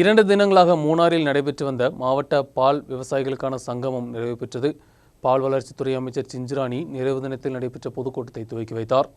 இரண்டு தினங்களாக மூணாறில் நடைபெற்று வந்த மாவட்ட பால் விவசாயிகளுக்கான சங்கமம் நிறைவு பெற்றது. பால் வளர்ச்சித்துறை அமைச்சர் சிஞ்சிராணி நிறைவு தினத்தில் நடைபெற்ற பொதுக்கூட்டத்தை துவக்கி வைத்தார்.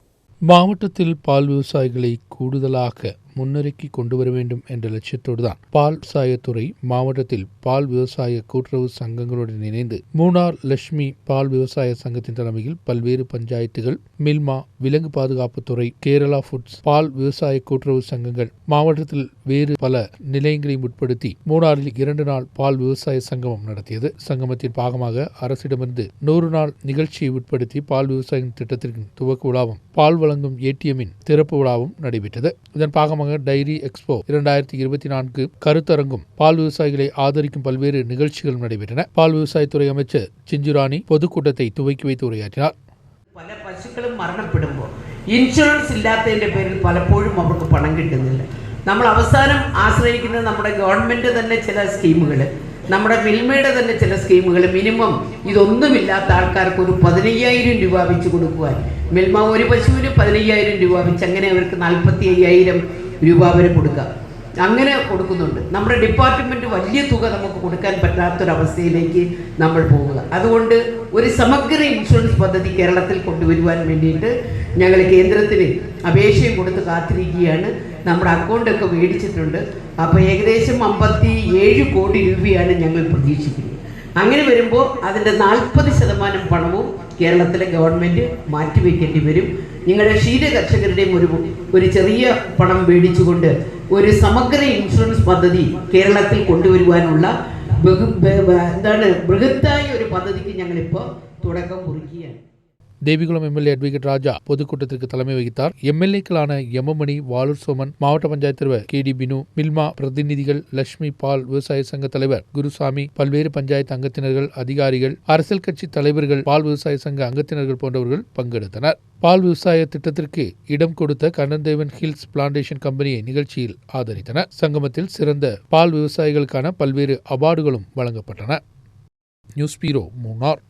மாவட்டத்தில் பால் விவசாயிகளை கூடுதலாக முன்னேறிக்கு கொண்டு வர வேண்டும் என்ற லட்சியத்தோடு தான் பால் விவசாயத்துறை மாவட்டத்தில் பால் விவசாய கூட்டுறவு சங்கங்களுடன் இணைந்து மூணார் லட்சுமி பால் விவசாய சங்கத்தின் தலைமையில் பல்வேறு பஞ்சாயத்துகள் மில்மா விலங்கு பாதுகாப்புத்துறை கேரளா ஃபுட்ஸ் பால் விவசாய கூட்டுறவு சங்கங்கள் மாவட்டத்தில் வேறு பல நிலையங்களையும் உட்படுத்தி மூணாறில் இரண்டு நாள் பால் விவசாய சங்கமம் நடத்தியது. சங்கமத்தின் பாகமாக அரசிடமிருந்து நூறு நாள் நிகழ்ச்சியை உட்படுத்தி பால் விவசாயம் திட்டத்திற்கு துவக்க விழாவும் பால் வழங்கும் ஏடிஎம்மின் திறப்பு விழாவும் நடைபெற்றது. இதன் பாகமாக டைரி எக்ஸ்போ இரண்டாயிரத்தி இருபத்தி நான்கு கருத்தரங்கும் பால் விவசாயிகளை ஆதரிக்கும் பல்வேறு நிகழ்ச்சிகளும் நடைபெற்றன பால் விவசாயத்துறை அமைச்சர் சிஞ்சுராணி பொதுக்கூட்டத்தை துவக்கி வைத்து உரையாற்றினார் പല പശുക്കളും മരണപ്പെടുമ്പോൾ ഇൻഷുറൻസ് ഇല്ലാത്തതിൻ്റെ പേരിൽ പലപ്പോഴും അവർക്ക് പണം കിട്ടുന്നില്ല നമ്മൾ അവസാനം ആശ്രയിക്കുന്നത് നമ്മുടെ ഗവൺമെൻറ് തന്നെ ചില സ്കീമുകൾ നമ്മുടെ മിൽമയുടെ തന്നെ ചില സ്കീമുകൾ മിനിമം ഇതൊന്നുമില്ലാത്ത ആൾക്കാർക്ക് ഒരു പതിനയ്യായിരം രൂപ വെച്ച് കൊടുക്കുവാൻ മിൽമ ഒരു പശുവിന് പതിനയ്യായിരം രൂപ വെച്ച് അങ്ങനെ അവർക്ക് നാൽപ്പത്തി അയ്യായിരം രൂപ വരെ കൊടുക്കാം. അങ്ങനെ കൊടുക്കുന്നുണ്ട്. നമ്മുടെ ഡിപ്പാർട്ട്മെന്റ് വലിയ തുക നമുക്ക് കൊടുക്കാൻ പറ്റാത്തൊരവസ്ഥയിലേക്ക് നമ്മൾ പോവുക അതുകൊണ്ട് ഒരു സമഗ്ര ഇൻഷുറൻസ് പദ്ധതി കേരളത്തിൽ കൊണ്ടുവരുവാൻ വേണ്ടിയിട്ട് ഞങ്ങൾ കേന്ദ്രത്തിന് അപേക്ഷയും കൊടുത്ത് കാത്തിരിക്കുകയാണ്. നമ്മുടെ അക്കൗണ്ടൊക്കെ മേടിച്ചിട്ടുണ്ട്. അപ്പോൾ ഏകദേശം അമ്പത്തി ഏഴ് കോടി രൂപയാണ് ഞങ്ങൾ പ്രതീക്ഷിക്കുന്നത്. അങ്ങനെ വരുമ്പോൾ അതിന്റെ നാൽപ്പത് ശതമാനം പണവും കേരളത്തിലെ ഗവൺമെന്റ് മാറ്റിവെക്കേണ്ടി വരും. നിങ്ങളുടെ ക്ഷീര കർഷകരുടെയും ഒരു ഒരു ചെറിയ പണം മേടിച്ചുകൊണ്ട് ഒരു സമഗ്ര ഇൻഷുറൻസ് പദ്ധതി കേരളത്തിൽ കൊണ്ടുവരുവാനുള്ള എന്താണ് ബൃഹത്തായ ഒരു പദ്ധതിക്ക് ഞങ്ങളിപ്പോൾ തുടക്കം കുറിക്കുകയാണ്. தேவிகுளம் எம்எல்ஏ அட்வொகேட் ராஜா பொதுக்கூட்டத்திற்கு தலைமை வகித்தார். எம்எல்ஏக்களான எமமணி வாலூர் சோமன் மாவட்ட பஞ்சாயத்து தலைவர் கே டி பினு மில்மா பிரதிநிதிகள் லட்சுமி பால் விவசாய சங்க தலைவர் குருசாமி பல்வேறு பஞ்சாயத்து அங்கத்தினர்கள் அதிகாரிகள் அரசியல் கட்சி தலைவர்கள் பால் விவசாய சங்க அங்கத்தினர்கள் போன்றவர்கள் பங்கெடுத்தனர். பால் விவசாய திட்டத்திற்கு இடம் கொடுத்த கண்ணன்தேவன் ஹில்ஸ் பிளான்டேஷன் கம்பெனியை நிகழ்ச்சியில் ஆதரித்தனர். சங்கமத்தில் சிறந்த பால் விவசாயிகளுக்கான பல்வேறு அவார்டுகளும் வழங்கப்பட்டன. News bureau Munnar.